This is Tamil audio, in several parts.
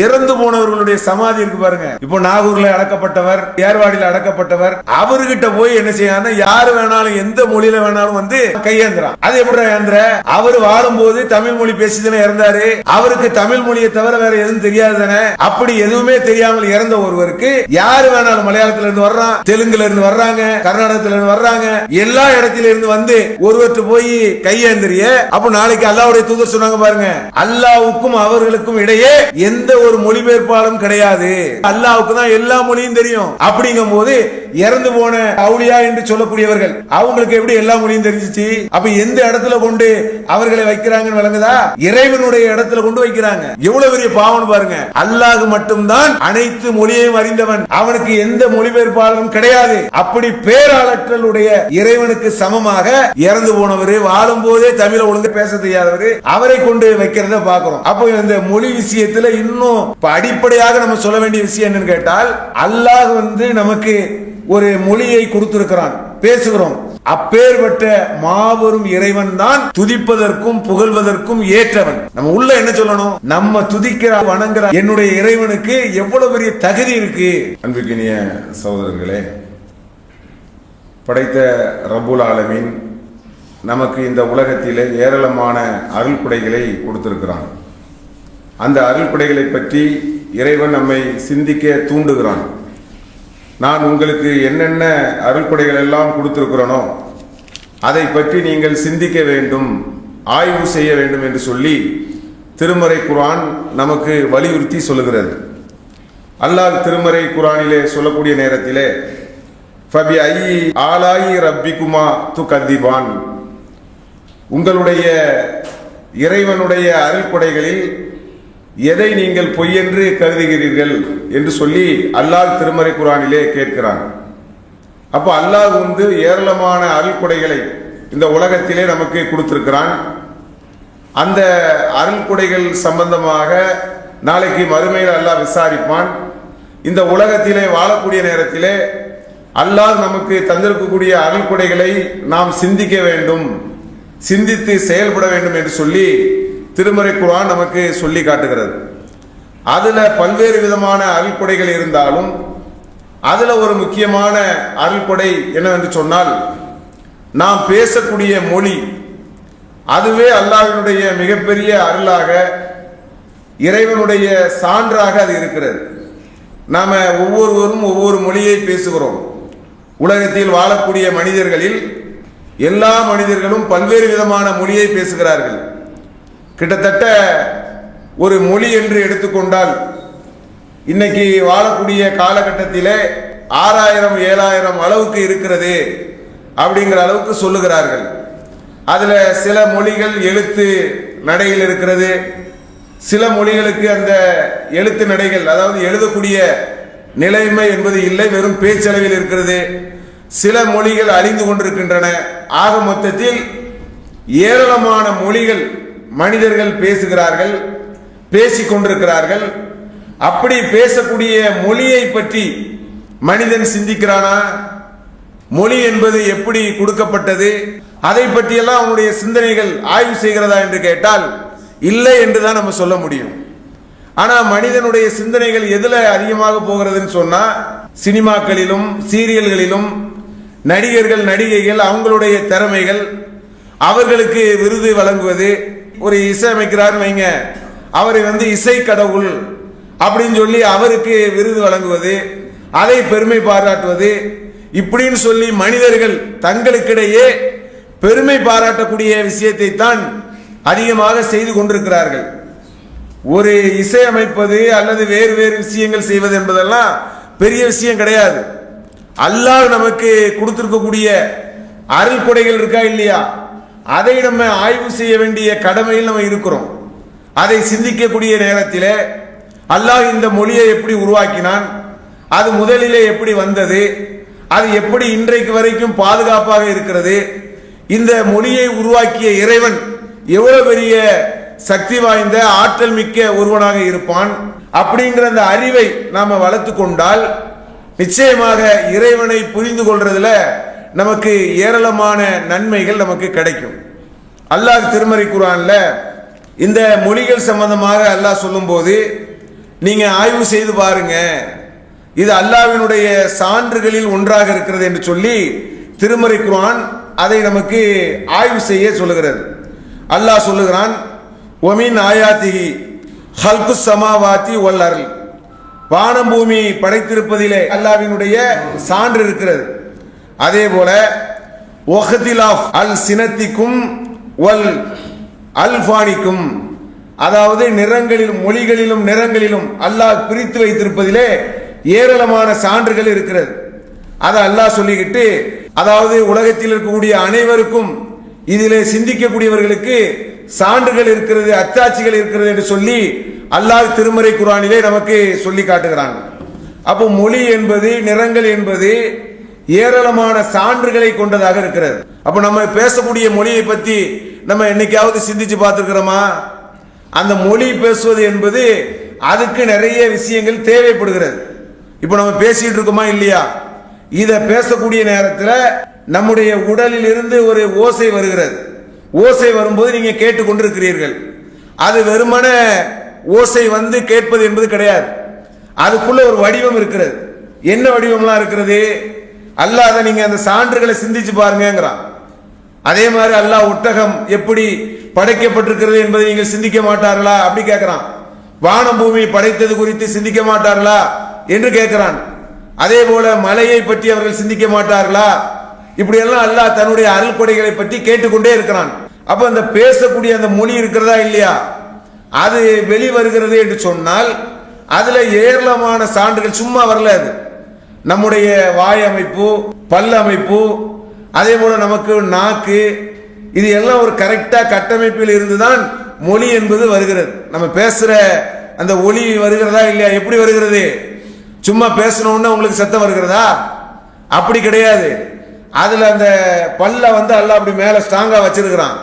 இறந்து போனவர்களுடைய சமாதி இருக்கு பாருங்க. இப்போ நாகூர்ல அடக்கப்பட்டவர் ஏர்வாடியில் அடக்கப்பட்டவர் அவர்கிட்ட போய் என்ன செய்யணும் யாரு வேணாலும் எந்த மொழியில வேணாலும் வந்து கையேந்திரான் அது எப்படி ஏந்திர அவர் வாழும்போது தமிழ் மொழி பேசிதானே இறந்தாரு. அவருக்கு தமிழ் மொழியை தவிர வேற எதுவும் தெரியாதுதானே? அப்படி எதுவுமே தெரியாமல் இறந்த ஒருவருக்கு யாரு வேணாலும் மலையாளத்துல இருந்து வர்றான் தெலுங்குல இருந்து வர்றாங்க கர்நாடகத்துல இருந்து வர்றாங்க எல்லா இடத்துல இருந்து வந்து ஒருவர்கிட்ட போய் கையேந்திரிய அப்ப நாளைக்கு அல்லாவுடைய தூதர் சொன்னாங்க பாருங்க அல்லாவுக்கும் அவர்களுக்கும் இடையே எந்த ஒரு மொழிபெயர்ப்பாளரும் கிடையாது. அல்லாவுக்கு தான் எல்லா மொழியும் தெரியும். அப்படிங்கும் போது இறந்து போன அவுளியா என்று சொல்லக்கூடியவர்கள் அவங்களுக்கு எப்படி எல்லா மொழியும் தெரிஞ்சிச்சு? அப்ப எந்த இடத்துல கொண்டு அவர்களை வைக்கிறாங்கன்னு விளங்குதா? இறைவனுடைய இடத்துல கொண்டு வைக்கிறாங்க. எவ்வளவு பெரிய பாவம் பாருங்க. அல்லாஹ் மட்டும்தான் அனைத்து மொழியையும் அறிந்தவன். அவனுக்கு எந்த மொழிபெயர்ப்பாளரும் கிடையாது. அப்படி பேராளற்றலுடைய இறைவனுக்கு சமமாக இறந்து போனவர் வாழும் போதே தமிழ ஒழுங்கு பேச தெரியாதவர் அவரை கொண்டு வைக்கிறத பாக்குறோம் அப்போ இந்த மொழி விஷயத்துல இன்னும் இப்ப அடிப்படையாக நம்ம சொல்ல வேண்டிய விஷயம் என்னன்னு கேட்டால் அல்லாஹ் வந்து நமக்கு ஒரு மொழியை கொடுத்திருக்கிறான். பேசுகிறோம். அப்பேற்பட்ட மாபெரும் இறைவன் தான் துதிப்பதற்கும் புகழ்வதற்கும் ஏற்றவன். நம்ம உள்ள என்ன சொல்லணும்? நம்ம துதிக்கிற வணங்குற என்னுடைய இறைவனுக்கு எவ்வளவு பெரிய தகுதி இருக்கு? அன்புக்கினிய சகோதரர்களே படைத்த ரபுல் ஆலமின் நமக்கு இந்த உலகத்திலே ஏராளமான அருள் குடைகளை கொடுத்திருக்கிறான். அந்த அருள் கொடைகளை பற்றி இறைவன் நம்மை சிந்திக்க தூண்டுகிறான். நான் உங்களுக்கு என்னென்ன அருள் கொடைகள் எல்லாம் கொடுத்துருக்கிறனோ அதை பற்றி நீங்கள் சிந்திக்க வேண்டும் ஆய்வு செய்ய வேண்டும் என்று சொல்லி திருமறை குரான் நமக்கு வலியுறுத்தி சொல்லுகிறது. அல்லாஹ் திருமறை குரானிலே சொல்லக்கூடிய நேரத்திலே ஃபபி ஐ ஆலாயி ரப்பிக்குமா து கதிபான் உங்களுடைய இறைவனுடைய அருள்கொடைகளில் எதை நீங்கள் பொய்யென்று கருதுகிறீர்கள் என்று சொல்லி அல்லாஹ் திருமறை குரானிலே கேட்கிறான். அப்போ அல்லாஹ் வந்து ஏராளமான அருள்கொடைகளை இந்த உலகத்திலே நமக்கு கொடுத்திருக்கிறான். அந்த அருள்கொடைகள் சம்பந்தமாக நாளைக்கு மறுமையில் அல்லாஹ் விசாரிப்பான். இந்த உலகத்திலே வாழக்கூடிய நேரத்திலே அல்லாஹ் நமக்கு தந்திருக்கக்கூடிய அருள்கொடைகளை நாம் சிந்திக்க வேண்டும். சிந்தித்து செயல்பட வேண்டும் என்று சொல்லி திருமறை குரான் நமக்கு சொல்லி காட்டுகிறது. அதில் பல்வேறு விதமான அருள்கொடைகள் இருந்தாலும் அதில் ஒரு முக்கியமான அருள்கொடை என்னவென்று சொன்னால் நாம் பேசக்கூடிய மொழி அதுவே அல்லாஹினுடைய மிகப்பெரிய அருளாக இறைவனுடைய சான்றாக அது இருக்கிறது. நாம் ஒவ்வொருவரும் ஒவ்வொரு மொழியை பேசுகிறோம். உலகத்தில் வாழக்கூடிய மனிதர்களில் எல்லா மனிதர்களும் பல்வேறு விதமான மொழியை பேசுகிறார்கள். கிட்டத்தட்ட ஒரு மொழி என்று எடுத்துக்கொண்டால் இன்னைக்கு வாழக்கூடிய காலகட்டத்திலே ஆறாயிரம் ஏழாயிரம் அளவுக்கு இருக்கிறது அப்படிங்கிற அளவுக்கு சொல்லுகிறார்கள். அதில் சில மொழிகள் எழுத்து நடையில் இருக்கிறது. சில மொழிகளுக்கு அந்த எழுத்து நடைகள் அதாவது எழுதக்கூடிய நிலைமை என்பது இல்லை வெறும் பேச்சளவில் இருக்கிறது. சில மொழிகள் அழிந்து கொண்டிருக்கின்றன. ஆக மொத்தத்தில் ஏராளமான மொழிகள் மனிதர்கள் பேசுகிறார்கள் பேசிக் கொண்டிருக்கிறார்கள் அப்படி பேசக்கூடிய மொழியை பற்றி மனிதன் சிந்திக்கிறானா? மொழி என்பது எப்படி கொடுக்கப்பட்டது? அதை பற்றியெல்லாம் அவனுடைய சிந்தனைகள் ஆய்வு செய்கிறதா என்று கேட்டால் இல்லை என்று தான் நம்ம சொல்ல முடியும். ஆனா மனிதனுடைய சிந்தனைகள் எதுல அதிகமாக போகிறதுன்னு சொன்னா சினிமாக்களிலும் சீரியல்களிலும் நடிகர்கள் நடிகைகள் அவங்களுடைய திறமைகள் அவர்களுக்கு விருது வழங்குவது ஒரு இசையமைக்கிறாருன்னு வைங்க. அவரை வந்து இசை கடவுள் அப்படின்னு சொல்லி அவருக்கு விருது வழங்குவது அதை பெருமை பாராட்டுவது இப்படின்னு சொல்லி மனிதர்கள் தங்களுக்கிடையே பெருமை பாராட்டக்கூடிய விஷயத்தை தான் அதிகமாக செய்து கொண்டிருக்கிறார்கள். ஒரு இசையமைப்பது அல்லது வேறு வேறு விஷயங்கள் செய்வது என்பதெல்லாம் பெரிய விஷயம் கிடையாது. அல்லாஹ் நமக்கு கொடுத்திருக்கக்கூடிய அருள் கொடைகள் இருக்கா இல்லையா? அதை நம்ம ஆய்வு செய்ய வேண்டிய கடமையில் நம்ம இருக்கிறோம். அதை சிந்திக்கக்கூடிய நேரத்தில் அல்லாஹ் இந்த மொழியை எப்படி உருவாக்கினான் அது முதலிலே எப்படி வந்தது அது எப்படி இன்றைக்கு வரைக்கும் பாதுகாப்பாக இருக்கிறது இந்த மொழியை உருவாக்கிய இறைவன் எவ்வளவு பெரிய சக்தி வாய்ந்த ஆற்றல் மிக்க ஒருவனாக இருப்பான் அப்படிங்கிற அந்த அறிவை நாம் வளர்த்து கொண்டால் நிச்சயமாக இறைவனை புரிந்து கொள்றதுல நமக்கு ஏராளமான நன்மைகள் நமக்கு கிடைக்கும். அல்லாஹ் திருமறை குரான்ல இந்த மொழிகள் சம்பந்தமாக அல்லாஹ் சொல்லும்போது நீங்கள் ஆய்வு செய்து பாருங்க. இது அல்லாவினுடைய சான்றுகளில் ஒன்றாக இருக்கிறது என்று சொல்லி திருமறை குரான் அதை நமக்கு ஆய்வு செய்ய சொல்லுகிறது. அல்லாஹ் சொல்லுகிறான் ஒமின் ஆயாத்திகி ஹல்கு சமாவாத்தி ஒல் வானம் பூமி படைத்திருப்பதிலே அல்லாவினுடைய சான்று இருக்கிறது. அதே போல ஒஹதிலாஃப் அல் சினத்திக்கும் வல் அல்ஃபானிக்கும் அதாவது நிறங்களிலும் மொழிகளிலும் நிறங்களிலும் அல்லாஹ் பிரித்து வைத்திருப்பதிலே ஏராளமான சான்றுகள் இருக்கிறது. அதை அல்லாஹ் சொல்லிக்கிட்டு அதாவது உலகத்தில் இருக்கக்கூடிய அனைவருக்கும் இதிலே சிந்திக்கக்கூடியவர்களுக்கு சான்றுகள் இருக்கிறது அத்தாட்சிகள் இருக்கிறது என்று சொல்லி அல்லாஹ் திருமறை குரானிலே நமக்கு சொல்லி காட்டுகிறாங்க அப்போ மொழி என்பது நிறங்கள் என்பது ஏராளமான சான்றுகளை கொண்டதாக இருக்கிறது. அப்போ நம்ம பேசக்கூடிய மொழியை பத்தி நம்ம என்னைக்காவது சிந்திச்சு பார்த்துருக்கிறோமா? அந்த மொழி பேசுவது என்பது அதுக்கு நிறைய விஷயங்கள் தேவைப்படுகிறது. இப்போ நம்ம பேசிட்டு இருக்கோமா இல்லையா? இதை பேசக்கூடிய நேரத்தில் நம்முடைய உடலில் இருந்து ஒரு ஓசை வருகிறது. ஓசை வரும்போது நீங்கள் கேட்டுக்கொண்டிருக்கிறீர்கள். அது வெறுமன ஓசை வந்து கேட்பது என்பது கிடையாது. அதுக்குள்ள ஒரு வடிவம் இருக்கிறது. என்ன வடிவம்லாம் இருக்கிறது? அல்லாஹ் நீங்கள் நீங்க அந்த சான்றுகளை சிந்திச்சு பாருங்கிறான் அதே மாதிரி அல்லாஹ் ஒட்டகம் எப்படி படைக்கப்பட்டிருக்கிறது என்பதை நீங்கள் சிந்திக்க மாட்டார்களா? அப்படி கேட்கிறான் வானம் பூமி படைத்தது குறித்து சிந்திக்க மாட்டார்களா? என்று கேட்கிறான் அதே போல மலையை பற்றி அவர்கள் சிந்திக்க மாட்டார்களா? இப்படியெல்லாம் அல்லாஹ் தன்னுடைய அருள் கொடைகளை பற்றி கேட்டுக்கொண்டே இருக்கிறான். அப்ப அந்த பேசக்கூடிய அந்த மொழி இருக்கிறதா இல்லையா? அது வெளிவருகிறது என்று சொன்னால் அதுல ஏராளமான சான்றுகள் சும்மா வரல அது. நம்முடைய வாய் அமைப்பு பல் அமைப்பு அதே போல் நமக்கு நாக்கு இது எல்லாம் ஒரு கரெக்டாக கட்டமைப்பில் இருந்து தான் மொழி என்பது வருகிறது. நம்ம பேசுகிற அந்த ஒளி வருகிறதா இல்லையா? எப்படி வருகிறது? சும்மா பேசணும்னா உங்களுக்கு சத்தம் வருகிறதா? அப்படி கிடையாது. அதில் அந்த பல்ல வந்து அல்லாஹ் அப்படி மேலே ஸ்ட்ராங்காக வச்சிருக்கிறான்.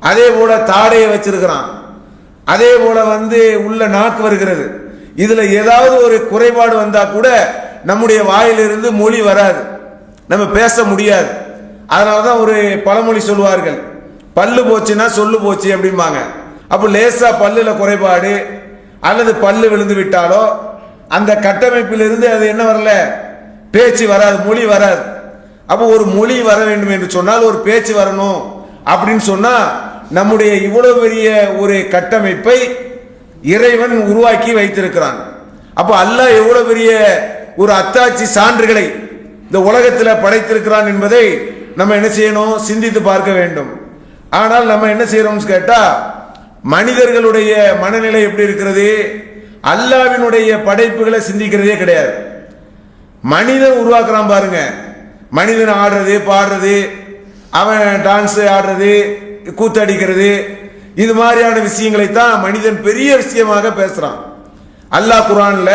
அதே போல் தாடையை வச்சிருக்கிறான். அதே போல் வந்து உள்ள நாக்கு வருகிறது. இதில் ஏதாவது ஒரு குறைபாடு வந்தால் கூட நம்முடைய வாயிலிருந்து மொழி வராது. நம்ம பேச முடியாது. அதனாலதான் ஒரு பழமொழி சொல்லுவார்கள். பல்லு போச்சுன்னா சொல்லு போச்சு அப்படிம்பாங்க. அப்போ லேசாக பல்லில் குறைபாடு அல்லது பல்லு விழுந்து விட்டாலோ அந்த கட்டமைப்பிலிருந்து அது என்ன வரல? பேச்சு வராது மொழி வராது. அப்போ ஒரு மொழி வர வேண்டும் என்று சொன்னால் ஒரு பேச்சு வரணும் அப்படின்னு சொன்னால் நம்முடைய இவ்வளோ பெரிய ஒரு கட்டமைப்பை இறைவன் உருவாக்கி வைத்திருக்கிறான். அப்போ அல்லாஹ் எவ்வளோ பெரிய ஒரு அத்தாட்சி சான்றுகளை இந்த உலகத்தில் படைத்திருக்கிறான் என்பதை நம்ம என்ன செய்யணும்? சிந்தித்து பார்க்க வேண்டும். ஆனால் நம்ம என்ன செய்யறோம்னு கேட்டா மனிதர்களுடைய மனநிலை எப்படி இருக்கிறது? அல்லாவினுடைய படைப்புகளை சிந்திக்கிறதே கிடையாது. மனிதன் உருவாக்குறான் பாருங்க. மனிதன் ஆடுறது பாடுறது அவன் டான்ஸ் ஆடுறது கூத்தடிக்கிறது இது மாதிரியான விஷயங்களை தான் மனிதன் பெரிய விஷயமாக பேசுறான். அல்லாஹ் குரான்ல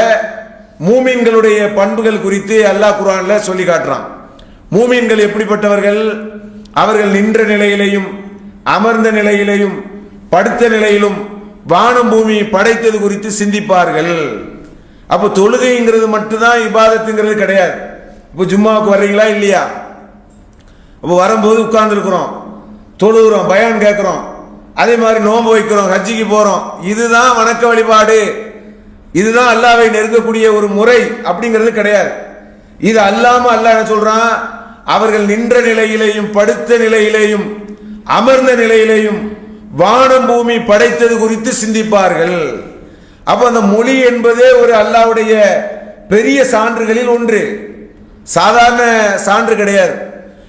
மூமீன்களுடைய பண்புகள் குறித்து அல்லாஹ் குரான்ல சொல்லி காட்டுறான். மூமீன்கள் எப்படிப்பட்டவர்கள்? அவர்கள் நின்ற நிலையிலையும் அமர்ந்த நிலையிலையும் படுத்த நிலையிலும் வானம் பூமி படைத்தது குறித்து சிந்திப்பார்கள். அப்போ தொழுகைங்கிறது மட்டும்தான் இபாதத்துங்கிறது கிடையாது. இப்போ ஜும்மாவுக்கு வர்றீங்களா இல்லையா? அப்போ வரும்போது உட்கார்ந்துருக்குறோம். தொழுகிறோம் பயான் கேட்குறோம். அதே மாதிரி நோன்பு வைக்கிறோம் ஹஜ்ஜிக்கு போகிறோம் இதுதான் வணக்க வழிபாடு. இதுதான் அல்லாவை நெருங்கக்கூடிய ஒரு முறை அப்படிங்கிறது கிடையாது. இது அல்லாம அல்லாஹ் என்ன சொல்றான்? அவர்கள் நின்ற நிலையிலேயும் படுத்த நிலையிலேயும் அமர்ந்த நிலையிலேயும் வானம் பூமி படைத்தது குறித்து சிந்திப்பார்கள். அப்ப அந்த மொழி என்பதே ஒரு அல்லாவுடைய பெரிய சான்றுகளில் ஒன்று. சாதாரண சான்று கிடையாது.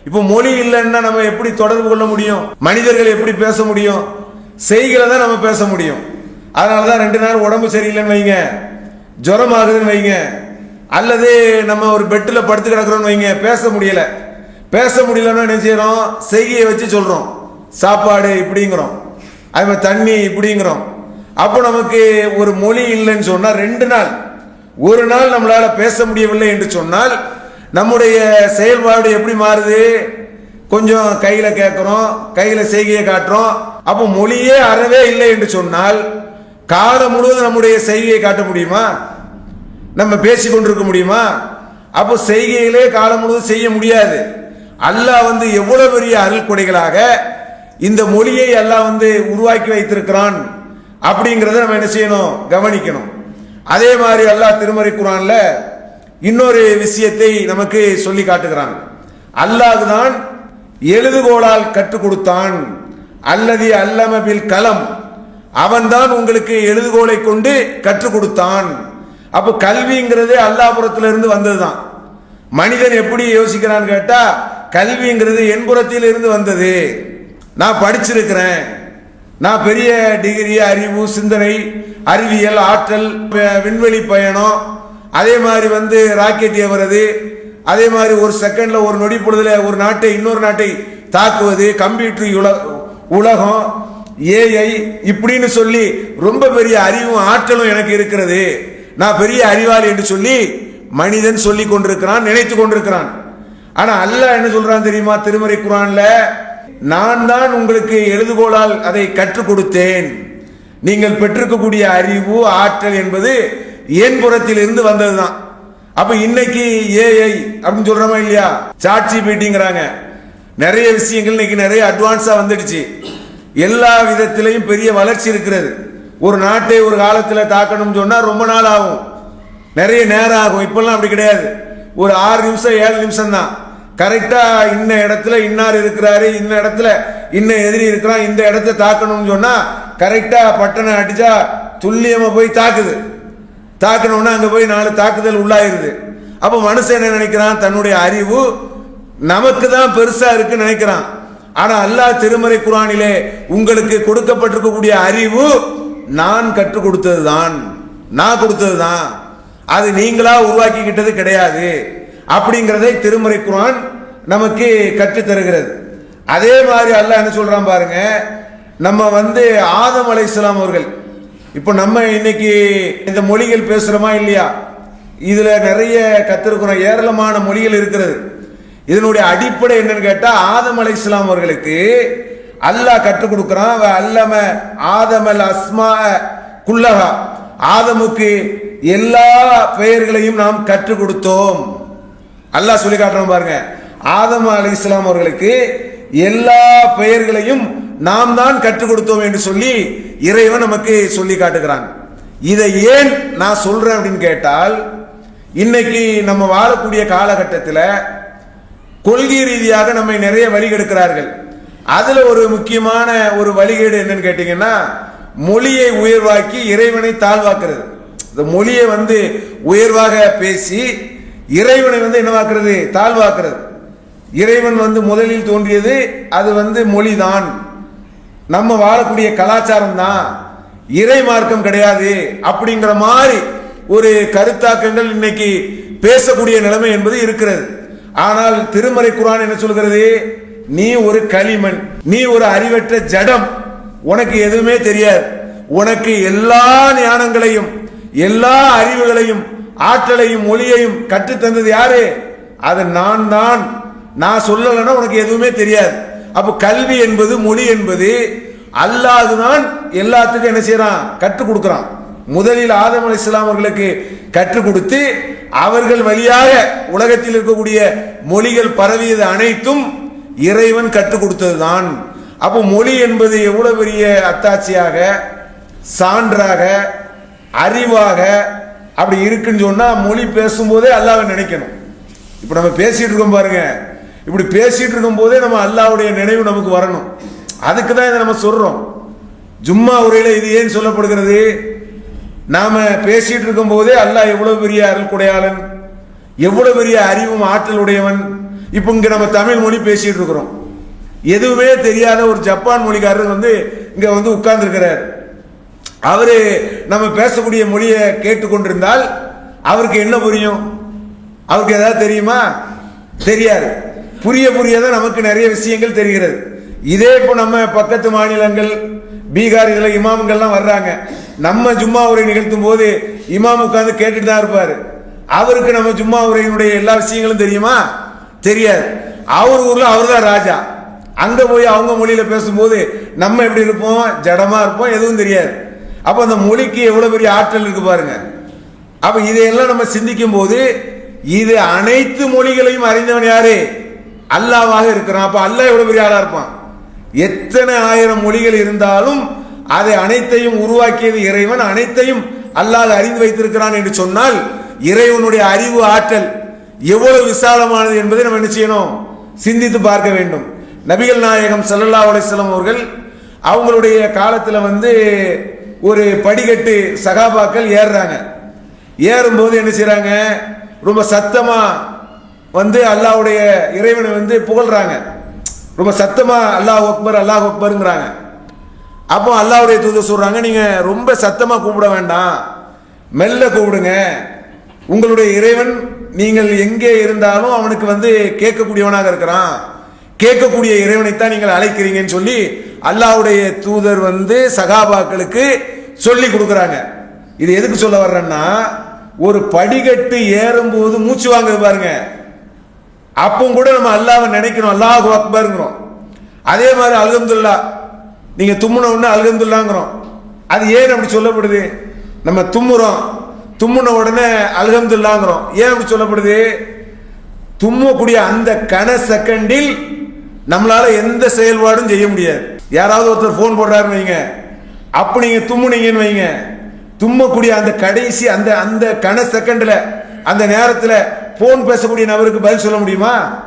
இப்போ மொழி இல்லைன்னா நம்ம எப்படி தொடர்பு கொள்ள முடியும்? மனிதர்கள் எப்படி பேச முடியும்? செய்களை தான் நம்ம பேச முடியும். அதனால தான் ரெண்டு நாள் உடம்பு சரியில்லைன்னு வைங்க. ஜுரம் ஆகுதுன்னு வைங்க. அல்லது நம்ம ஒரு பெட்டில் படுத்து கிடக்கிறோன்னு வைங்க. பேச முடியல. பேச முடியலன்னா என்ன செய்கிறோம் செய்கையை வச்சு சொல்கிறோம் சாப்பாடு இப்படிங்கிறோம். அது மாதிரி தண்ணி இப்படிங்கிறோம். அப்போ நமக்கு ஒரு மொழி இல்லைன்னு சொன்னால் ரெண்டு நாள். ஒரு நாள் நம்மளால் பேச முடியவில்லை என்று சொன்னால் நம்முடைய செயல்பாடு எப்படி மாறுது? கொஞ்சம் கையில் கேட்குறோம் கையில் செய்கையை காட்டுறோம். அப்போ மொழியே அறவே இல்லை என்று சொன்னால் காலம் முழுவதும் நம்முடைய செய்கையை காட்ட முடியுமா? நம்ம பேசி கொண்டிருக்க முடியுமா? அப்போ செய்கையிலே காலம் முழுவதும் செய்ய முடியாது. அல்லாஹ் வந்து எவ்வளவு பெரிய அருள் கொடைகளாக இந்த மொழியை அல்லாஹ் வந்து உருவாக்கி வைத்திருக்கிறான் அப்படிங்கிறத நம்ம என்ன செய்யணும்? கவனிக்கணும். அதே மாதிரி அல்லாஹ் திருமறை குரான்ல இன்னொரு விஷயத்தை நமக்கு சொல்லி காட்டுகிறான். அல்லாஹ் தான் எழுதுகோளால் கற்றுக் கொடுத்தான். அல்லது அல்லமபில் கலம். அவன்தான் உங்களுக்கு எழுதுகோலை கொண்டு கற்றுக் கொடுத்தான். அப்போ கல்விங்கிறது அல்லாபுரத்திலிருந்து வந்தது வந்ததுதான். மனிதன் எப்படி யோசிக்கிறான்னு கேட்டா கல்விங்கிறது என் இருந்து வந்தது. நான் படிச்சிருக்கிறேன். நான் பெரிய டிகிரி அறிவு சிந்தனை அறிவியல் ஆற்றல் விண்வெளி பயணம் அதே மாதிரி வந்து ராக்கெட் ஏவுறது அதே மாதிரி ஒரு செகண்ட்ல ஒரு நொடி பொழுதில் ஒரு நாட்டை இன்னொரு நாட்டை தாக்குவது கம்ப்யூட்டர் உல- உலகம் ஏஐ இப்படின்னு சொல்லி ரொம்ப பெரிய அறிவும் ஆற்றலும் எனக்கு இருக்கிறது. நான் பெரிய அறிவாளி என்று சொல்லி மனிதன் சொல்லி கொண்டிருக்கிறான் நினைத்து கொண்டிருக்கிறான். ஆனா அல்லாஹ் என்ன சொல்றான் தெரியுமா? திருமறை குரான்ல நான் தான் உங்களுக்கு எழுதுகோளால் அதை கற்றுக் கொடுத்தேன். நீங்கள் பெற்றிருக்கக்கூடிய அறிவு ஆற்றல் என்பது என் புறத்தில் இருந்து வந்ததுதான். அப்ப இன்னைக்கு ஏஐ அப்படின்னு சொல்றோமா இல்லையா? சாட்சி பீட்டிங்கிறாங்க நிறைய விஷயங்கள் இன்னைக்கு நிறைய அட்வான்ஸா வந்துடுச்சு. எல்லா விதத்திலையும் பெரிய வளர்ச்சி இருக்கிறது. ஒரு நாட்டை ஒரு காலத்தில் தாக்கணும்னு சொன்னால் ரொம்ப நாள் ஆகும் நிறைய நேரம் ஆகும். இப்பெல்லாம் அப்படி கிடையாது. ஒரு ஆறு நிமிஷம் ஏழு நிமிஷம் தான் கரெக்டாக இன்ன இடத்துல இன்னார் இருக்கிறாரு இன்ன இடத்துல இன்ன எதிரி இருக்கிறான் இந்த இடத்த தாக்கணும்னு சொன்னால் கரெக்டாக பட்டனை அடித்தா துல்லியமாக போய் தாக்குது. தாக்கணும்னா அங்கே போய் நாலு தாக்குதல் உள்ளாயிருது. அப்போ மனுஷன் என்ன நினைக்கிறான்? தன்னுடைய அறிவு நமக்கு தான் பெருசாக இருக்குன்னு நினைக்கிறான். ஆனா அல்லாஹ் திருமறை குரானிலே உங்களுக்கு கொடுக்கப்பட்டிருக்கக்கூடிய அறிவு நான் கற்றுக் கொடுத்ததுதான். நான் கொடுத்தது தான் அது நீங்களா உருவாக்கிக்கிட்டது கிடையாது. அப்படிங்கிறதை திருமறை குரான் நமக்கு கற்றுத்தருகிறது. அதே மாதிரி அல்ல என்ன சொல்றான் பாருங்க நம்ம வந்து ஆதம் அலைஹிஸ்ஸலாம் அவர்கள் இப்போ நம்ம இன்னைக்கு இந்த மொழிகள் பேசுறோமா இல்லையா? இதுல நிறைய கத்திருக்கிறோம் ஏராளமான மொழிகள் இருக்கிறது. இதனுடைய அடிப்படை என்னன்னு கேட்டால் ஆதம் அலைஹிஸ்ஸலாம் அவர்களுக்கு அல்லாஹ் கற்றுக் கொடுக்குறான். அல்லம ஆதமல் அஸ்மா குல்லகா ஆதமுக்கு எல்லா பெயர்களையும் நாம் கற்றுக் கொடுத்தோம். அல்லாஹ் சொல்லி காட்டுறோம் பாருங்க. ஆதம் அலி இஸ்லாம் அவர்களுக்கு எல்லா பெயர்களையும் நாம் தான் கற்றுக் கொடுத்தோம் என்று சொல்லி இறைவன் நமக்கு சொல்லி காட்டுகிறான். இதை ஏன் நான் சொல்றேன் அப்படின்னு கேட்டால் இன்னைக்கு நம்ம வாழக்கூடிய காலகட்டத்தில் கொள்கை ரீதியாக நம்மை நிறைய வழிகெடுக்கிறார்கள் அதுல ஒரு முக்கியமான ஒரு வழிகேடு என்னன்னு கேட்டீங்கன்னா மொழியை உயர்வாக்கி இறைவனை தாழ்வாக்குறது. இந்த மொழியை வந்து உயர்வாக பேசி இறைவனை வந்து என்னவாக்குறது? தாழ்வாக்குறது. இறைவன் வந்து முதலில் தோன்றியது அது வந்து மொழி தான் நம்ம வாழக்கூடிய கலாச்சாரம் தான் இறை மார்க்கம் கிடையாது அப்படிங்கிற மாதிரி ஒரு கருத்தாக்கங்கள் இன்னைக்கு பேசக்கூடிய நிலைமை என்பது இருக்கிறது. ஆனால் திருமறை குரான் என்ன சொல்கிறது? நீ ஒரு களிமண் நீ ஒரு அறிவற்ற ஜடம். உனக்கு எதுவுமே தெரியாது. உனக்கு எல்லா ஞானங்களையும் எல்லா அறிவுகளையும் ஆற்றலையும் மொழியையும் கற்றுத் தந்தது யாரு? அது நான் தான். நான் சொல்லலைன்னா உனக்கு எதுவுமே தெரியாது. அப்போ கல்வி என்பது மொழி என்பது அல்லாதுதான் எல்லாத்துக்கும் என்ன செய்யறான்? கற்றுக் கொடுக்குறான். முதலில் ஆதம் அலி இஸ்லாம் அவர்களுக்கு கற்றுக் கொடுத்து அவர்கள் வழியாக உலகத்தில் இருக்கக்கூடிய மொழிகள் பரவியது அனைத்தும் இறைவன் கற்றுக் கொடுத்ததுதான். அப்போ மொழி என்பது எவ்வளவு பெரிய அத்தாட்சியாக சான்றாக அறிவாக அப்படி இருக்குன்னு சொன்னா மொழி பேசும்போதே அல்லாவை நினைக்கணும். இப்போ நம்ம பேசிட்டு இருக்கோம் பாருங்க. இப்படி பேசிட்டு இருக்கும் போதே நம்ம அல்லாவுடைய நினைவு நமக்கு வரணும். அதுக்கு தான் இதை நம்ம சொல்றோம். ஜும்மா உரையில இது ஏன் சொல்லப்படுகிறது? நாம பேசிட்டு இருக்கும் போதே அல்லாஹ் எவ்வளவு பெரிய அருள் குடையாளன் எவ்வளவு பெரிய அறிவும் ஆற்றல் உடையவன். இப்போ இங்க நம்ம தமிழ் மொழி பேசிட்டு இருக்கிறோம். எதுவுமே தெரியாத ஒரு ஜப்பான் மொழிக்காரர் வந்து இங்க வந்து உட்கார்ந்துருக்கிறார். அவரு நம்ம பேசக்கூடிய மொழியை கேட்டுக்கொண்டிருந்தால் அவருக்கு என்ன புரியும்? அவருக்கு ஏதாவது தெரியுமா? தெரியாது. புரிய புரிய தான் நமக்கு நிறைய விஷயங்கள் தெரிகிறது. இதே இப்போ நம்ம பக்கத்து மாநிலங்கள் பீகார் இதில் இமாம்கள்லாம் வர்றாங்க. நம்ம ஜும்மா உரை நிகழ்த்தும் போது இமாம் உட்காந்து கேட்டுட்டு தான் இருப்பார். அவருக்கு நம்ம ஜும்மா உரையினுடைய எல்லா விஷயங்களும் தெரியுமா? தெரியாது. அவர் ஊரில் அவர் தான் ராஜா. அங்கே போய் அவங்க மொழியில் பேசும்போது நம்ம எப்படி இருப்போம்? ஜடமாக இருப்போம்? எதுவும் தெரியாது. அப்போ அந்த மொழிக்கு எவ்வளோ பெரிய ஆற்றல் இருக்கு பாருங்க. அப்போ இதையெல்லாம் நம்ம சிந்திக்கும் போது இது அனைத்து மொழிகளையும் அறிந்தவன் யாரு? அல்லாவாக இருக்கிறான். அப்போ அல்லா எவ்வளோ பெரிய ஆளாக இருப்பான்? எத்தனை ஆயிரம் மொழிகள் இருந்தாலும் அதை அனைத்தையும் உருவாக்கியது இறைவன் அனைத்தையும் அல்லாது அறிந்து வைத்திருக்கிறான் என்று சொன்னால் இறைவனுடைய அறிவு ஆற்றல் எவ்வளவு விசாலமானது என்பதை நம்ம என்ன செய்யணும்? சிந்தித்து பார்க்க வேண்டும். நபிகள் நாயகம் சல்லல்லா அலிஸ்லாம் அவர்கள் அவங்களுடைய காலத்தில் வந்து ஒரு படிக்கட்டு சகாபாக்கள் ஏறுறாங்க. ஏறும்போது என்ன செய்கிறாங்க ரொம்ப சத்தமாக வந்து அல்லாவுடைய இறைவனை வந்து புகழ்றாங்க. ரொம்ப சத்தமாக அல்லாஹ் அக்பர் அல்லாஹ் அக்பருங்கிறாங்க. அப்போ அல்லாவுடைய தூதர் சொல்கிறாங்க நீங்கள் ரொம்ப சத்தமாக கூப்பிட வேண்டாம். மெல்ல கூப்பிடுங்க. உங்களுடைய இறைவன் நீங்கள் எங்கே இருந்தாலும் அவனுக்கு வந்து கேட்கக்கூடியவனாக இருக்கிறான். கேட்கக்கூடிய இறைவனைத்தான் நீங்கள் அழைக்கிறீங்கன்னு சொல்லி அல்லாவுடைய தூதர் வந்து சகாபாக்களுக்கு சொல்லி கொடுக்குறாங்க. இது எதுக்கு சொல்ல வர்றேன்னா ஒரு படிக்கட்டு ஏறும்போது மூச்சு வாங்குது பாருங்கள் அப்போ கூட நம்ம அல்லாவை நினைக்கணும். அல்லாஹ் அக்பருங்கிறோம். அதே மாதிரி அல்ஹம்துல்லா நீங்கள் தும்முன உடனே அல்ஹம்துல்லாங்கிறோம். அது ஏன் அப்படி சொல்லப்படுது? நம்ம தும்முறோம். தும்முன உடனே அல்ஹம்துல்லாங்கிறோம். ஏன் அப்படி சொல்லப்படுது? தும்மக்கூடிய அந்த கன செகண்டில் நம்மளால் எந்த செயல்பாடும் செய்ய முடியாது. யாராவது ஒருத்தர் ஃபோன் போடுறாருன்னு வைங்க. அப்போ நீங்கள் தும்முனீங்கன்னு வைங்க. தும்மக்கூடிய அந்த கடைசி அந்த அந்த கன செகண்டில் அந்த நேரத்தில் போன் பேசக்கூடிய நபருக்கு பதில் சொல்ல முடியுமா?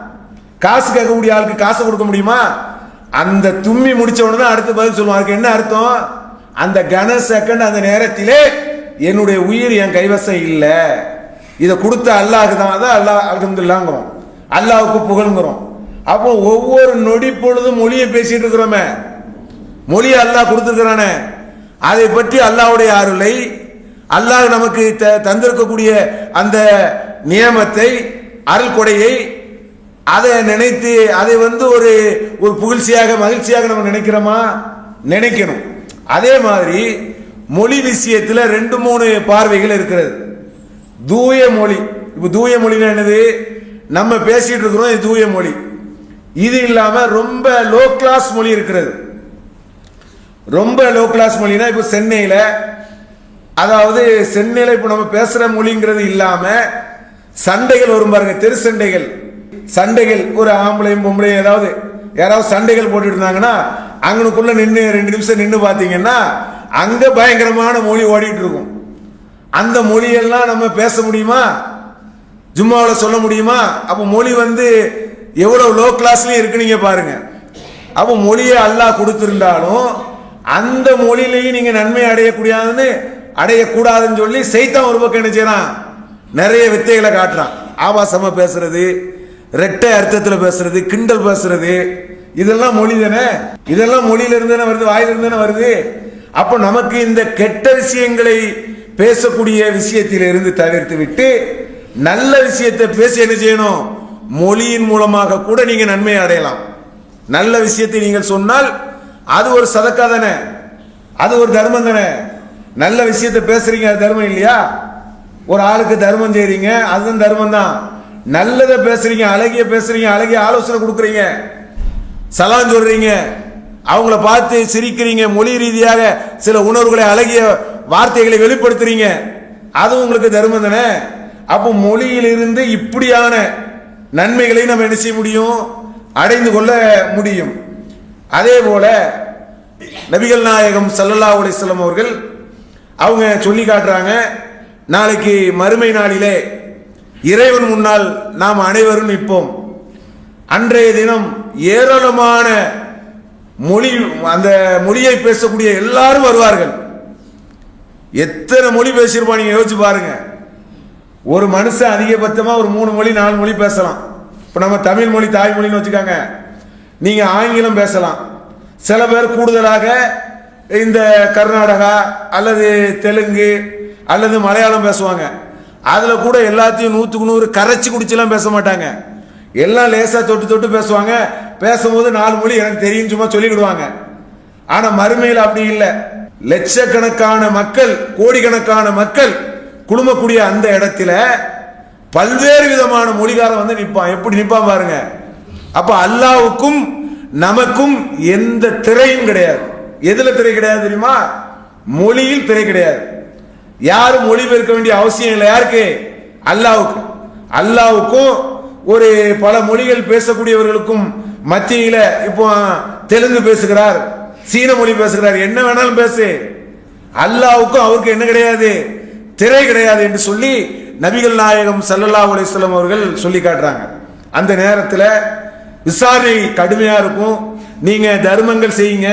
காசு கேட்கக்கூடிய ஆளுக்கு காசு கொடுக்க முடியுமா? அந்த தும்மி முடிச்ச உடனே அடுத்து பதில் சொல்லுவான். அதுக்கு என்ன அர்த்தம்? அந்த கன செகண்ட் அந்த நேரத்திலே என்னுடைய உயிர் என் கைவசம் இல்லை. இதை கொடுத்த அல்லாஹ் தான். அதான் அல்லாஹ் அல்ஹம்துலில்லாஹ்ங்கிறோம் அல்லாவுக்கு புகழ்ங்கிறோம். அப்போ ஒவ்வொரு நொடி பொழுதும் மொழியை பேசிட்டு இருக்கிறோமே. மொழியை அல்லாஹ் கொடுத்துருக்கிறானே. அதை பற்றி அல்லாஹ்வுடைய அருளை அல்லாஹ் நமக்கு த- தந்திருக்கக்கூடிய அந்த நியமத்தை அருள் கொடையை அதை நினைத்து அதை வந்து ஒரு ஒரு புகழ்ச்சியாக மகிழ்ச்சியாக நம்ம நினைக்கிறோமா? நினைக்கணும். அதே மாதிரி மொழி விஷயத்தில் ரெண்டு மூணு பார்வைகள் இருக்கிறது. தூய மொழி. இப்போ தூய மொழினா என்னது? நம்ம பேசிகிட்டு இருக்கிறோம் இது தூய மொழி. இது இல்லாமல் ரொம்ப லோ கிளாஸ் மொழி இருக்கிறது. ரொம்ப லோ கிளாஸ் மொழினா இப்போ சென்னையில் அதாவது சென்னையில் இப்போ நம்ம பேசுகிற மொழிங்கிறது இல்லாமல் சண்டைகள் வரும் பாருங்க தெரு சண்டைகள். சண்டைகள் ஒரு ஆம்பளையும் பொம்பளையும் ஏதாவது யாராவது சண்டைகள் போட்டுட்டு இருந்தாங்கன்னா அங்கனுக்குள்ள நின்று ரெண்டு நிமிஷம் நின்று பார்த்தீங்கன்னா அங்க பயங்கரமான மொழி ஓடிட்டு இருக்கும். அந்த மொழியெல்லாம் நம்ம பேச முடியுமா? ஜும்மாவில் சொல்ல முடியுமா? அப்போ மொழி வந்து எவ்வளோ லோ கிளாஸ்லயும் இருக்கு நீங்க பாருங்க. அப்போ மொழியை அல்லாஹ் கொடுத்துருந்தாலும் அந்த மொழியிலையும் நீங்க நன்மை அடையக்கூடியாதுன்னு அடையக்கூடாதுன்னு சொல்லி சைத்தான் ஒரு பக்கம் என்ன செய்யறான்? நிறைய வித்தைகளை காட்டுறான். ஆபாசமாக பேசுறது ரெட்டை அர்த்தத்தில் பேசுறது கிண்டல் பேசுறது. இதெல்லாம் மொழி தானே? இதெல்லாம் மொழியில இருந்து தானே வருது வாயிலிருந்து தானே வருது? அப்போ நமக்கு இந்த கெட்ட விஷயங்களை பேசக்கூடிய விஷயத்திலிருந்து தவிர்த்து விட்டு நல்ல விஷயத்தை பேசி என்ன செய்யணும்? மொழியின் மூலமாக கூட நீங்க நன்மை அடையலாம். நல்ல விஷயத்தை நீங்கள் சொன்னால் அது ஒரு சதக்கா தானே? அது ஒரு தர்மம் தானே? நல்ல விஷயத்தை பேசுறீங்க அது தர்மம் இல்லையா? ஒரு ஆளுக்கு தர்மம் செய்கிறீங்க அதுதான் தர்மம் தான் நல்லதை பேசுறீங்க அழகிய பேசுறீங்க அழகிய ஆலோசனை கொடுக்குறீங்க சலாம் சொல்றீங்க அவங்கள பார்த்து சிரிக்கிறீங்க மொழி ரீதியாக சில உணர்வுகளை அழகிய வார்த்தைகளை வெளிப்படுத்துறீங்க. அது உங்களுக்கு தர்மம் தானே? அப்போ மொழியிலிருந்து இப்படியான நன்மைகளை நம்ம என்ன செய்ய முடியும்? அடைந்து கொள்ள முடியும். அதே போல நபிகள் நாயகம் சல்லல்லா அலைஹி அவர்கள் அவங்க சொல்லி காட்டுறாங்க நாளைக்கு மறுமை நாளிலே இறைவன் முன்னால் நாம் அனைவரும் நிற்போம். அன்றைய தினம் ஏராளமான மொழி அந்த மொழியை பேசக்கூடிய எல்லாரும் வருவார்கள். எத்தனை மொழி பேசியிருப்போம் நீங்கள் யோசிச்சு பாருங்க. ஒரு மனுஷன் அதிகபட்சமாக ஒரு மூணு மொழி நாலு மொழி பேசலாம். இப்போ நம்ம தமிழ் மொழி தாய்மொழின்னு வச்சுக்காங்க. நீங்கள் ஆங்கிலம் பேசலாம். சில பேர் கூடுதலாக இந்த கர்நாடகா அல்லது தெலுங்கு அல்லது மலையாளம் பேசுவாங்க. அதில் கூட எல்லாத்தையும் நூற்றுக்கு நூறு கரைச்சி குடிச்செல்லாம் பேச மாட்டாங்க. எல்லாம் லேசாக தொட்டு தொட்டு பேசுவாங்க. பேசும்போது நாலு மொழி எனக்கு தெரியும் சும்மா சொல்லிவிடுவாங்க ஆனால் மறுமையில் அப்படி இல்லை. லட்சக்கணக்கான மக்கள் கோடிக்கணக்கான மக்கள் குழுமக்கூடிய அந்த இடத்துல பல்வேறு விதமான மொழிகாரன் வந்து நிற்பான் எப்படி நிற்பான் பாருங்க. அப்போ அல்லாவுக்கும் நமக்கும் எந்த திரையும் கிடையாது. எதில் திரை கிடையாது தெரியுமா? மொழியில் திரை கிடையாது. யாரும் மொழிபெயர்க்க வேண்டிய அவசியம் இல்லை. யாருக்கு? அல்லாவுக்கு. அல்லாவுக்கும் ஒரு பல மொழிகள் பேசக்கூடியவர்களுக்கும் மத்தியில இப்போ தெலுங்கு பேசுகிறார் சீன மொழி பேசுகிறார். என்ன வேணாலும் பேசு. அல்லாவுக்கும் அவருக்கு என்ன கிடையாது? திரை கிடையாது என்று சொல்லி நபிகள் நாயகம் சல்லல்லா அலைஹி அவர்கள் சொல்லி காட்டுறாங்க. அந்த நேரத்தில் விசாரணை கடுமையாக இருக்கும். நீங்கள் தர்மங்கள் செய்யுங்க.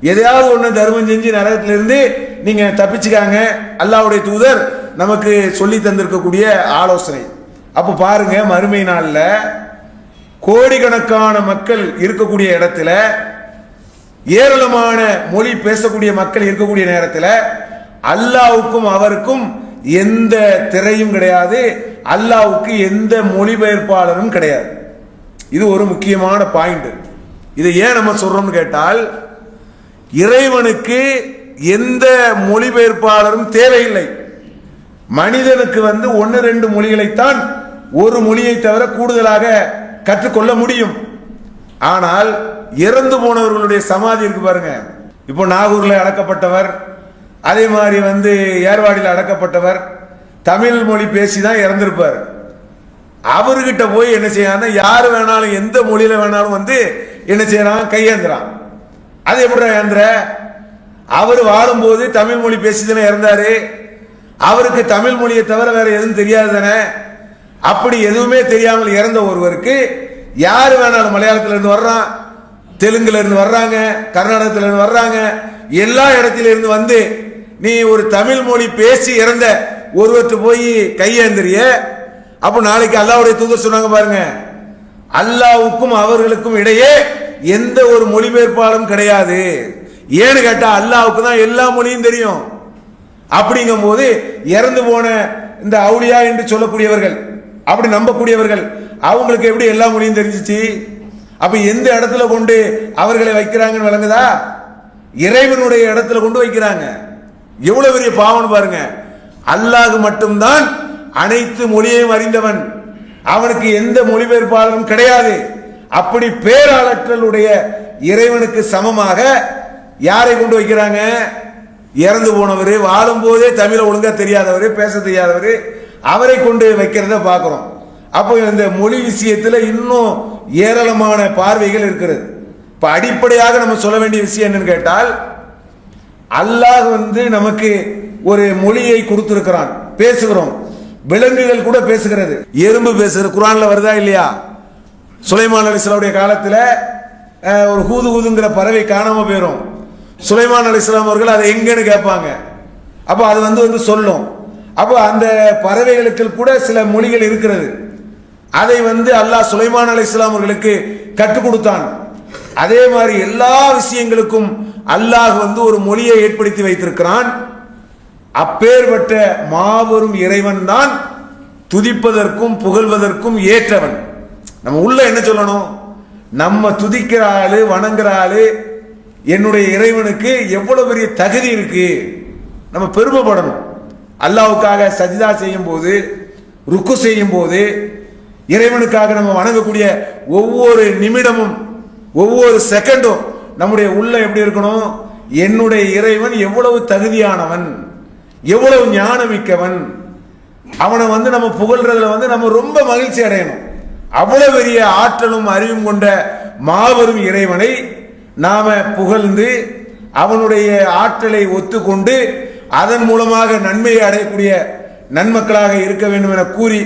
எதையாவது ஒன்று தர்மம் செஞ்சு நரகத்திலிருந்து நீங்க தப்பிச்சுக்காங்க. அல்லாவுடைய தூதர் நமக்கு சொல்லி தந்திருக்கக்கூடிய ஆலோசனை. அப்ப பாருங்க மறுமை நாளில் கோடிக்கணக்கான மக்கள் இருக்கக்கூடிய இடத்துல ஏராளமான மொழி பேசக்கூடிய மக்கள் இருக்கக்கூடிய நேரத்தில் அல்லாவுக்கும் அவருக்கும் எந்த திரையும் கிடையாது அல்லாவுக்கு எந்த மொழிபெயர்ப்பாளரும் கிடையாது. இது ஒரு முக்கியமான பாயிண்ட். இதை ஏன் நம்ம சொல்றோம்னு கேட்டால் இறைவனுக்கு எந்த மொழிபெயர்ப்பாளரும் தேவையில்லை. மனிதனுக்கு வந்து ஒன்று ரெண்டு மொழிகளைத்தான் ஒரு மொழியை தவிர கூடுதலாக கற்றுக்கொள்ள முடியும். ஆனால் இறந்து போனவர்களுடைய சமாதி இருக்கு பாருங்க. இப்போ நாகூரில் அடக்கப்பட்டவர் அதே மாதிரி வந்து ஏர்வாடியில் அடக்கப்பட்டவர் தமிழ் மொழி பேசி தான் இறந்திருப்பார். அவர்கிட்ட போய் என்ன செய்யறாங்க யார் வேணாலும் எந்த மொழியில் வேணாலும் வந்து என்ன செய்யறான் கையேந்துறான். அது எப்படி ஏந்திர அவர் வாழும்போது தமிழ் மொழி பேசி தானே இறந்தாரு? அவருக்கு தமிழ் மொழியை தவிர வேற எதுவும் தெரியாது தானே? அப்படி எதுவுமே தெரியாமல் இறந்த ஒருவருக்கு யார் வேணாலும் மலையாளத்துல இருந்து வர்றான் தெலுங்குல இருந்து வர்றாங்க கர்நாடகத்துல இருந்து வர்றாங்க எல்லா இடத்துல இருந்து வந்து நீ ஒரு தமிழ் மொழி பேசி இறந்த ஒருவர்கிட்ட போய் கையேந்திரிய. அப்போ நாளைக்கு அல்லாவுடைய தூதர் சொன்னாங்க பாருங்க அல்லாவுக்கும் அவர்களுக்கும் இடையே எந்த ஒரு மொழிபெயர்ப்பாலும் கிடையாது. ஏன்னு கேட்டால் அல்லாவுக்கு தான் எல்லா மொழியும் தெரியும். அப்படிங்கும் போது இறந்து போன இந்த அவுளியா என்று சொல்லக்கூடியவர்கள் அப்படி நம்பக்கூடியவர்கள் அவங்களுக்கு எப்படி எல்லா மொழியும் தெரிஞ்சிச்சு? அப்போ எந்த இடத்துல கொண்டு அவர்களை வைக்கிறாங்கன்னு விளங்குதா? இறைவனுடைய இடத்துல கொண்டு வைக்கிறாங்க. எவ்வளவு பெரிய பாவம்னு பாருங்க. அல்லாஹ் மட்டும்தான் அனைத்து மொழியையும் அறிந்தவன். அவனுக்கு எந்த மொழிபெயர்ப்பாளரும் கிடையாது. அப்படி பேராளற்றலுடைய இறைவனுக்கு சமமாக யாரை கொண்டு வைக்கிறாங்க? இறந்து போனவர் வாழும் போதே ஒழுங்காக தெரியாதவர் பேச தெரியாதவர் அவரை கொண்டு வைக்கிறத பார்க்குறோம். அப்போ இந்த மொழி விஷயத்தில் இன்னும் ஏராளமான பார்வைகள் இருக்கிறது. இப்போ அடிப்படையாக நம்ம சொல்ல வேண்டிய விஷயம் என்னன்னு கேட்டால் அல்லாஹ் வந்து நமக்கு ஒரு மொழியை கொடுத்துருக்கிறான். பேசுகிறோம். விலங்குகள் கூட பேசுகிறது. எறும்பு பேசுகிற குரான்ல வருதா இல்லையா? சுலைமான் அலிஸ்லாவுடைய காலத்தில் ஒரு ஹூது ஹூதுங்கிற பறவை காணாமல் போயிடும் சுலைமான் அலிஸ்லாம் அவர்கள் அதை எங்கன்னு கேட்பாங்க. அப்போ அது வந்து வந்து சொல்லும். அப்போ அந்த பறவைகளுக்கு கூட சில மொழிகள் இருக்கிறது. அதை வந்து அல்லாஹ் சுலைமான் அலிஸ்லாம் அவர்களுக்கு கற்றுக் கொடுத்தான். அதே மாதிரி எல்லா விஷயங்களுக்கும் அல்லாஹ் வந்து ஒரு மொழியை ஏற்படுத்தி வைத்திருக்கிறான். அப்பேற்பட்ட மாபெரும் இறைவன் தான் துதிப்பதற்கும் புகழ்வதற்கும் ஏற்றவன். நம்ம உள்ள என்ன சொல்லணும்? நம்ம துதிக்கிற ஆளு வணங்குற ஆளு என்னுடைய இறைவனுக்கு எவ்வளவு பெரிய தகுதி இருக்கு? நம்ம பெருமைப்படணும். அல்லாவுக்காக சஜிதா செய்யும் போது ருக்கு செய்யும் போது இறைவனுக்காக நம்ம வணங்கக்கூடிய ஒவ்வொரு நிமிடமும் ஒவ்வொரு செகண்டும் நம்முடைய உள்ள எப்படி இருக்கணும்? என்னுடைய இறைவன் எவ்வளவு தகுதியானவன்? எவ்வளவு ஞானமிக்கவன்? அவனை வந்து நம்ம புகழ்றதுல வந்து நம்ம ரொம்ப மகிழ்ச்சி அடையணும். அவ்வளவு பெரிய ஆற்றலும் அறிவும் கொண்ட மாபெரும் இறைவனை நாம் புகழ்ந்து அவனுடைய ஆற்றலை ஒத்துக்கொண்டு அதன் மூலமாக நன்மையை அடையக்கூடிய நன்மக்களாக இருக்க வேண்டும் என கூறி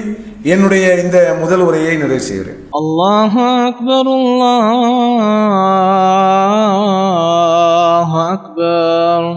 என்னுடைய இந்த முதல் உரையை நிறைவு செய்கிறேன். அல்லாஹ் அக்பர் அல்லாஹ் அக்பர்.